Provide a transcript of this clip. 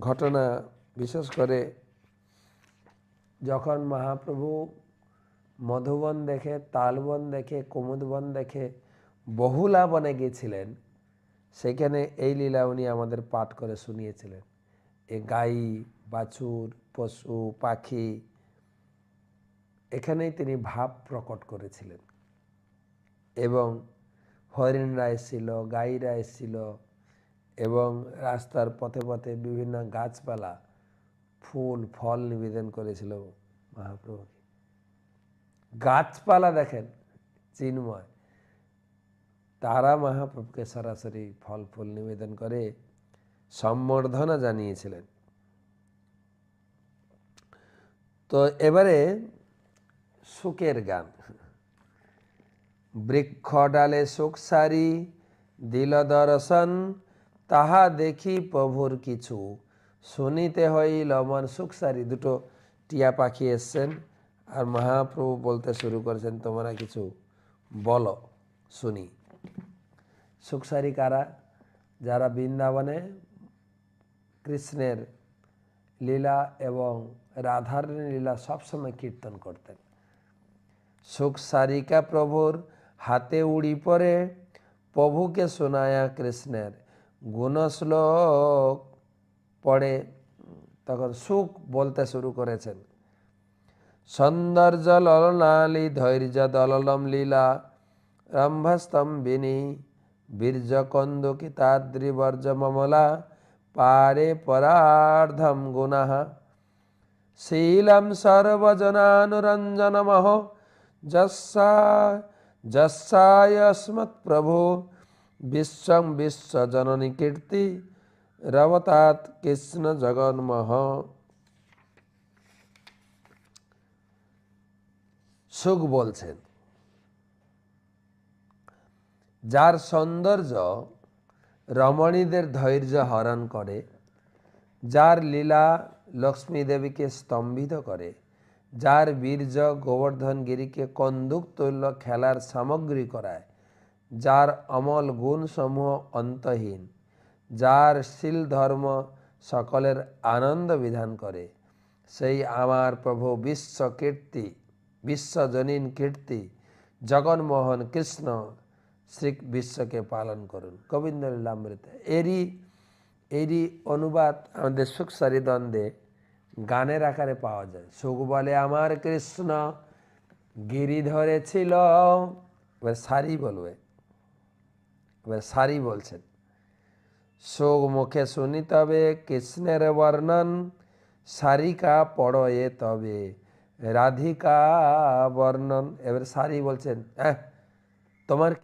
ঘটনা, বিশেষ করে যখন মহাপ্রভু মধুবন দেখে, তালবন দেখে, কুমুদবন দেখে বহুলা বনে গিয়েছিলেন, সেখানে এই লীলা উনি আমাদের পাঠ করে শুনিয়েছিলেন। এ গাই, বাছুর, পশু, পাখি, এখানেই তিনি ভাব প্রকট করেছিলেন। এবং হরিণরা এসেছিল গাইরা এসেছিল এবং রাস্তার পথে পথে বিভিন্ন গাছপালা, ফুল, ফল নিবেদন করেছিল মহাপ্রভুকে। গাছপালা দেখেন, চিন্ময়। তারা মহাপ্রভুকে সরাসরি ফল, ফুল নিবেদন করে সম্বর্ধনা জানিয়েছিলেন। তো এবারে সুখের গান। বৃক্ষ ডালে সুখ সারি, দিল দর্শন তাহা দেখি প্রভুর কিছু। শুনিতে হইল মন সুখ সারি। দুটো টিয়া পাখি এসছেন আর মহাপ্রভু বলতে শুরু করেছেন, তোমরা কিছু বলো, শুনি। সুখসারি কারা? যারা বৃন্দাবনে কৃষ্ণের লীলা এবং রাধার লীলা সবসময় কীর্তন করতেন। সুখ সারিকা প্রভুর হাতে উড়ি পরে প্রভুকে শোনায়া কৃষ্ণের গুণশ্লোক পড়ে তখন সুখ বলতে শুরু করেছেন। সৌন্দর্য ললনালি, ধৈর্য দললম লীলা, রম্ভস্তম্ভিনী বীর্য কন্দুকিতাদ্রিবর্জ মমলা পারে পরার্ধম গুণঃ। শীলম সর্বজনানুরঞ্জনমহ যস্যা যস্যায়স্মৎ প্রভু। বিশ্বং বিশ্বজননী কীর্তি রবতাৎ কৃষ্ণ জগন্মহ। সুখ বলছেন, যার সৌন্দর্য রমণীদের ধৈর্য হরণ করে, যার লীলা লক্ষ্মী দেবীকে স্তম্ভিত করে, যার বীর্য গোবর্ধন গিরিকে কন্দুক তুল্য খেলার সামগ্রী করায় যার অমল গুণসমূহ অন্তহীন, যার শীল ধর্ম সকলের আনন্দ বিধান করে। সেই আমার প্রভু বিশ্ব কীর্তি বিশ্বজনীন কীর্তি, জগন্মোহন কৃষ্ণ শ্রী বিশ্বকে পালন করুন। গোবিন্দ লীলামৃত এরই এরই অনুবাদ আমাদের সুখসারি দ্বন্দ্বে গানের আকারে পাওয়া যায়। সুখ বলে আমার কৃষ্ণ, গিরি ধরেছিল। এবার সারি বলবে। সারি বলছেন। শোক মুখে শুনি তবে, কৃষ্ণের বর্ণন, সারিকা পড়য়ে তবে, রাধিকা বর্ণন। এবার সারি বলছেন হ্যাঁ তোমার